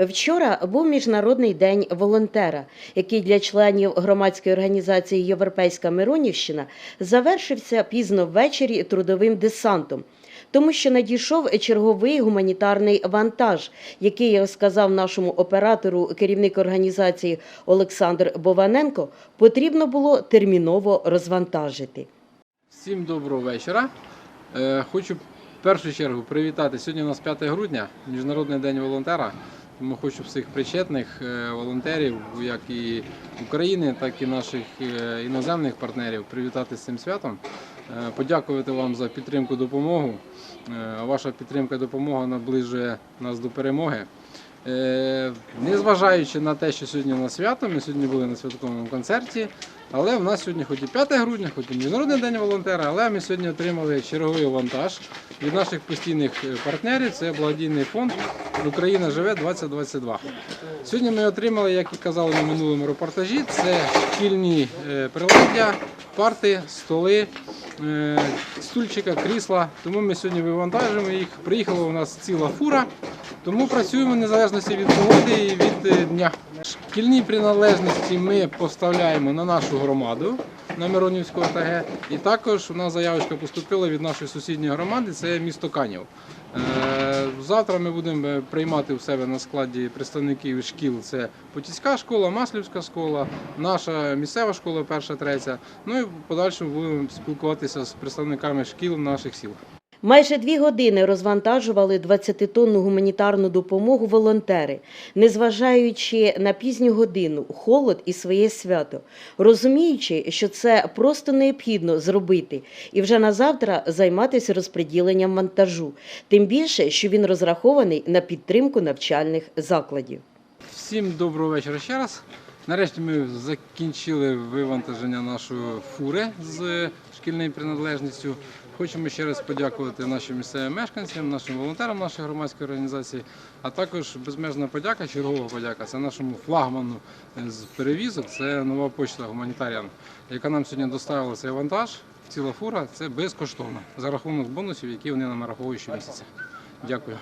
Вчора був міжнародний день волонтера, який для членів громадської організації Європейська Миронівщина завершився пізно ввечері трудовим десантом. Тому що надійшов черговий гуманітарний вантаж, який, як сказав нашому оператору керівник організації Олександр Бованенко, потрібно було терміново розвантажити. Всім доброго вечора. Е, Хочу в першу чергу привітати. Сьогодні у нас 5 грудня, Міжнародний день волонтера. Тому хочу всіх причетних е, волонтерів, як і України, так і наших е, іноземних партнерів, привітати з цим святом. Е, Подякувати вам за підтримку, допомогу. Ваша підтримка допомога наближує нас до перемоги. Е, Незважаючи на те, що сьогодні на свято, ми сьогодні були на святковому концерті, але в нас сьогодні хоч і 5 грудня, хоч і Міжнародний день волонтера, але ми сьогодні отримали черговий вантаж від наших постійних е, партнерів. Це благодійний фонд Україна живе 2022. Сьогодні ми отримали, як і казали на минулому репортажі, це шкільні е, приладдя, парти, столи, стульчика, крісла. Тому ми сьогодні вивантажуємо їх. Приїхала у нас ціла фура. Тому працюємо в незалежності від погоди і від е, дня. Шкільні приналежності ми поставляємо на нашу громаду на Миронівську ОТГ. І також у нас заявочка поступила від нашої сусідньої громади, це місто Канів. Е, Завтра ми будемо е, приймати у себе на складі представників шкіл. Це Потіська школа, Маслівська школа, наша місцева школа, перша, третя. Ну і в подальшому будемо спілкуватися з представниками шкіл наших сіл. Майже дві години розвантажували 20-тонну гуманітарну допомогу волонтери, незважаючи на пізню годину, холод і своє свято, розуміючи, що це просто необхідно зробити, і вже на завтра займатися розподіленням вантажу, тим більше, що він розрахований на підтримку навчальних закладів. Всім доброго вечора ще раз. Нарешті ми закінчили вивантаження нашої фури з шкільною приналежністю. Хочемо ще раз подякувати нашим місцевим мешканцям, нашим волонтерам нашої громадської організації, а також безмежна подяка, чергова подяка. Це нашому флагману з перевізок. Це нова почта гуманітаріан, яка нам сьогодні доставила цей вантаж. Ціла фура це безкоштовно за рахунок бонусів, які вони нам нараховують щомісяця. Дякую.